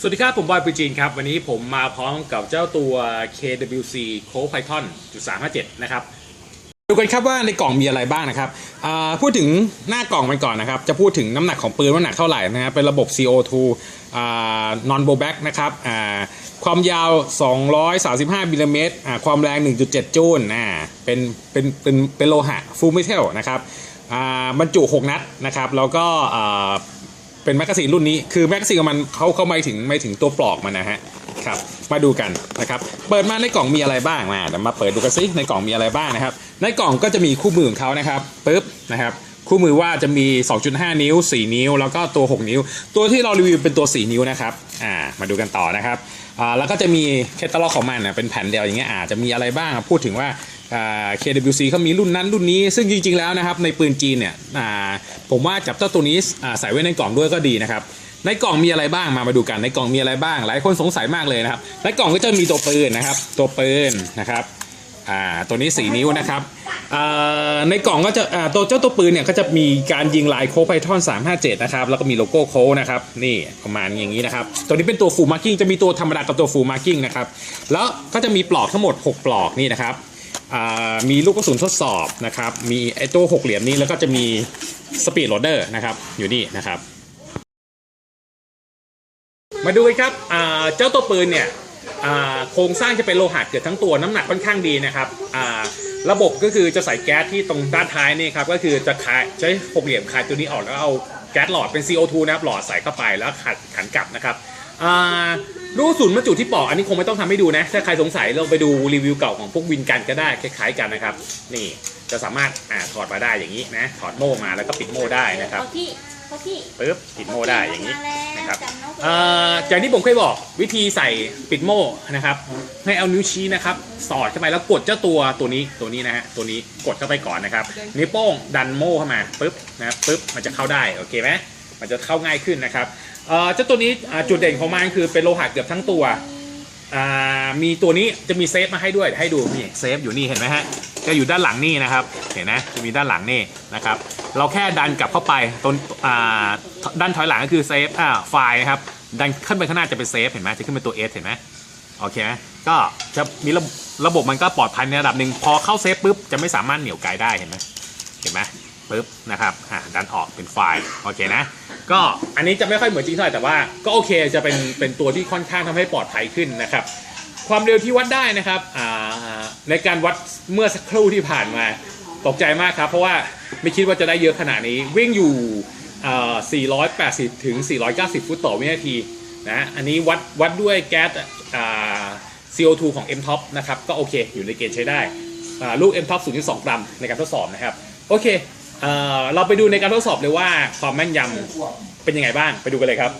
สวัสดีครับ ผมบอยปุจีนครับ วันนี้ผมมาพร้อมกับเจ้าตัว KWC c o Python 357 นะครับ ดูกันครับว่าในกล่องมีอะไรบ้างนะครับพูดถึงหน้ากล่องมันก่อนนะครับ จะพูดถึงน้ำหนักของปืนว่าหนักเท่าไหร่นะครับเป็นระบบ CO2 non blowback นะครับความยาว 235มิลลิเมตรความแรง 1.7 จูลอ่าเป็นเป็นเป็นเป็นโลหะ full metal นะครับบรรจุ 6 นัดนะครับ แล้วก็ เป็นแมกกาซีนรุ่นนี้ คือแมกกาซีนของมันเขาเขาไม่ถึงไม่ถึงตัวปลอกมันนะฮะครับ มาดูกันนะครับ เปิดมาในกล่องมีอะไรบ้างมาเดี๋ยวมาเปิดดูกันซิในกล่องมีอะไรบ้างนะครับ ในกล่องก็จะมีคู่มือของเขานะครับปึ๊บนะครับ คู่มือว่าจะมี 2.5 นิ้ว 4 นิ้ว แล้วก็ตัว 6 นิ้ว ตัวที่เรารีวิวเป็นตัว 4 นิ้วนะครับ อ่า มาดูกันต่อนะครับ อ่า แล้วก็จะมีแคตตาล็อกของมันนะเป็นแผ่นเดียวอย่างเงี้ยอาจจะมีอะไรบ้าง พูดถึงว่าอ่า KWC เขามีรุ่นนั้นรุ่นนี้ซึ่งจริง ๆ แล้วนะครับในปืนจีนเนี่ยผมว่าจับเจ้าตัวนี้ใส่ไว้ในกล่องด้วยก็ดีนะครับในกล่องมีอะไรบ้างมามาดูกันในกล่องมีอะไรบ้าง หลายคนสงสัยมากเลยนะครับในกล่องก็จะมีตัวปืนนะครับ ตัวปืนนะครับอ่าตัวนี้4นิ้วนะครับในกล่องก็จะตัวเจ้าตัวปืนเนี่ยก็จะมีการยิงลายโค้ไพทอน357 นะครับ แล้วก็มีโลโก้โค้นะครับ นี่ประมาณอย่างนี้นะครับ ตัวนี้เป็นตัวฟูมาร์กิ้งจะมีตัวธรรมดากับตัวฟูมาร์กิ้งนะครับ แล้วก็จะมีปลอกทั้งหมด 6 ปลอกนี่นะครับ มีลูกกระสุนทดสอบนะครับ มีไอตัวหกเหลี่ยมนี้แล้วก็จะมีสปีดโรเดอร์นะครับ อยู่นี่นะครับ มาดูกันครับเจ้าตัวปืนเนี่ยโครงสร้างจะเป็นโลหะเกือบทั้งตัวน้ำหนักค่อนข้างดีนะครับระบบก็คือจะใส่แก๊สที่ตรงด้านท้ายนี่ครับก็คือจะคายใช้หกเหลี่ยมคายตัวนี้ออกแล้วเอาแก๊สหลอดเป็น CO2 นะครับหลอดใส่เข้าไปแล้วขัดขันกลับนะครับ ระสุนบรรจุที่ปลอกอันนี้คงไม่ต้องทำให้ดูนะ ถ้าใครสงสัยลองไปดูรีวิวเก่าของพวกวินกันก็ได้คล้ายๆกันนะครับ นี่จะสามารถอ่าถอดมาได้อย่างนี้นะ ถอดโม่มาแล้วก็ปิดโม่ได้นะครับเขาที่เขาที่ปึ๊บปิดโม่ได้อย่างนี้นะครับจำนกเอ่ออย่างที่ผมเคยบอกวิธีใส่ปิดโม่นะครับ ให้เอานิ้วชี้นะครับ สอดเข้าไปแล้วกดเจ้าตัวตัวนี้ตัวนี้นะฮะตัวนี้กดเข้าไปก่อนนะครับนิ้วโป้งดันโม่เข้ามาปึ๊บนะครับปึ๊บมันจะเข้าได้โอเคไหม มันจะเข้าง่ายขึ้นนะครับเอ่อจ้าตัวนี้อ่าจุดเด่นของมันคือเป็นโลหะเกือบทั้งตัวอ่ามีตัวนี้จะมีเซฟมาให้ด้วยให้ดูนี่เซฟอยู่นี่เห็นไหมฮะจะอยู่ด้านหลังนี่นะครับเห็นไหมจะมีด้านหลังนี่นะครับเราแค่ดันกลับเข้าไปตรงอ่าด้านถอยหลังก็คือเซฟอ่าไฟล์นะครับดันขึ้นไปข้างหน้าจะเป็นเซฟเห็นไหมจะขึ้นเป็นตัว S เห็นไหมโอเคไหมก็จะมีระบบระบบมันก็ปลอดภัยในระดับหนึ่งพอเข้าเซฟปุ๊บจะไม่สามารถเหนี่ยวไกลได้เห็นไหมเห็นไหม ปุ๊บนะครับอ่าดันออกเป็นไฟล์โอเคนะก็อันนี้จะไม่ค่อยเหมือนจริงเท่าไหร่แต่ว่าก็โอเคจะเป็นเป็นตัวที่ค่อนข้างทำให้ปลอดภัยขึ้นนะครับ ความเร็วที่วัดได้นะครับอ่าในการวัดเมื่อสักครู่ที่ผ่านมาตกใจมากครับ เพราะว่าไม่คิดว่าจะได้เยอะขนาดนี้วิ่งอยู่ 480 ถึง 490 ฟุตต่อวินาทีนะอันนี้วัดวัดด้วยแก๊ส CO2 ของ M-Top นะครับ ก็โอเค อยู่ในเกณฑ์ใช้ได้ ลูก M-Top 0.2 กรัมในการทดสอบนะครับ โอเค เอ่อเราไปดูในการทดสอบเลยว่าความแม่นยำเป็นยังไงบ้างไปดูกันเลยครับ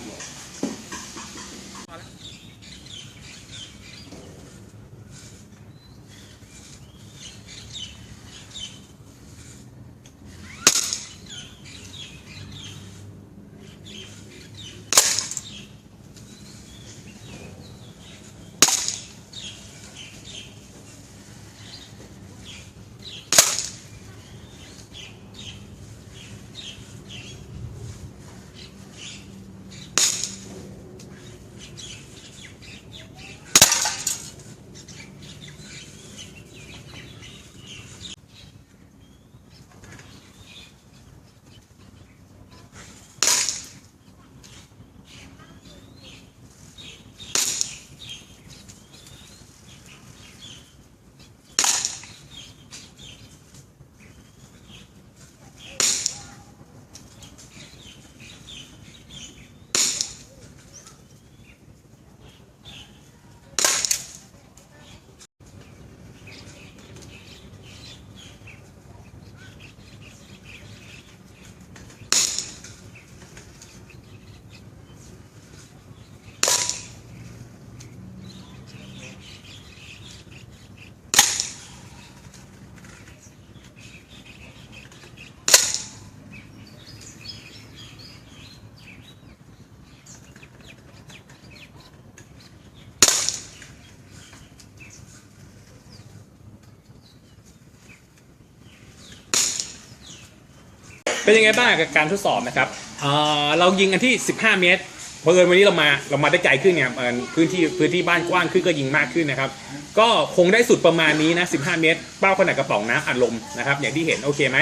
เป็นยังไงบ้างกับการทดสอบนะครับเอ่อเรายิงกันที่ 15 เมตรเพราะเอิญวันนี้เรามาเรามาได้ไกลขึ้นเนี่ยเอ่อพื้นที่พื้นที่บ้านกว้างขึ้นก็ยิงมากขึ้นนะครับ ก็คงได้สุดประมาณนี้นะ 15 เมตร เป้าขนาดกระป๋องน้ำอัดลมนะครับ อย่างที่เห็นโอเคไหม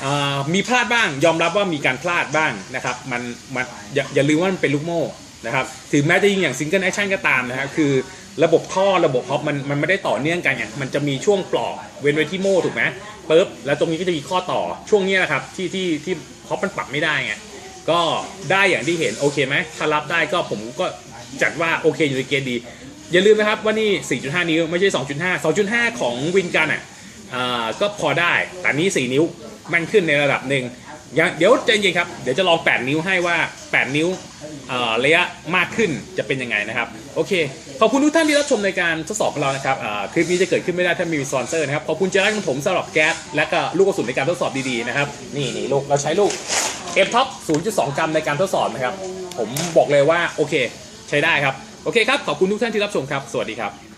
เอ่อมีพลาดบ้างยอมรับว่ามีการพลาดบ้างนะครับ มันมันอย่าอย่าลืมว่ามันเป็นลูกโม่นะครับ ถึงแม้จะยิงอย่างซิงเกิลแอคชั่นก็ตามนะครับคือระบบท่อระบบฮอปมันมันไม่ได้ต่อเนื่องกันไงมันจะมีช่วงปลอกเว้นไว้ที่โม่ถูกไหม ปุ๊บแล้วตรงนี้ก็จะมีข้อต่อช่วงนี้นะครับที่ที่ที่ฮอปมันปรับไม่ได้ไงก็ได้อย่างที่เห็นโอเคไหมถ้ารับได้ก็ผมก็จัดว่าโอเคอยู่ในเกณฑ์ดี อย่าลืมนะครับว่านี่ 4.5 นิ้วไม่ใช่ 2.5 2.5 ของวินกันอะก็พอได้แต่นี้ 4 นิ้วมันขึ้นในระดับหนึ่ง ย่าเดี๋ยวใจเย็นครับ เดี๋ยวจะลอง 8 นิ้วให้ว่า 8 นิ้วเอ่อระยะมากขึ้นจะเป็นยังไงนะครับ โอเค ขอบคุณทุกท่านที่รับชมในการทดสอบของเรานะครับอ่าคลิปนี้จะเกิดขึ้นไม่ได้ถ้าไม่มีสปอนเซอร์นะครับ ขอบคุณเจรักของผมสำหรับแก๊สและก็ลูกกระสุนในการทดสอบดีๆนะครับ นี่นี่ลูกเราใช้ลูกเอฟท็อป0.2 กรัมในการทดสอบนะครับ ผมบอกเลยว่าโอเค ใช้ได้ครับ โอเคครับ ขอบคุณทุกท่านที่รับชมครับ สวัสดีครับ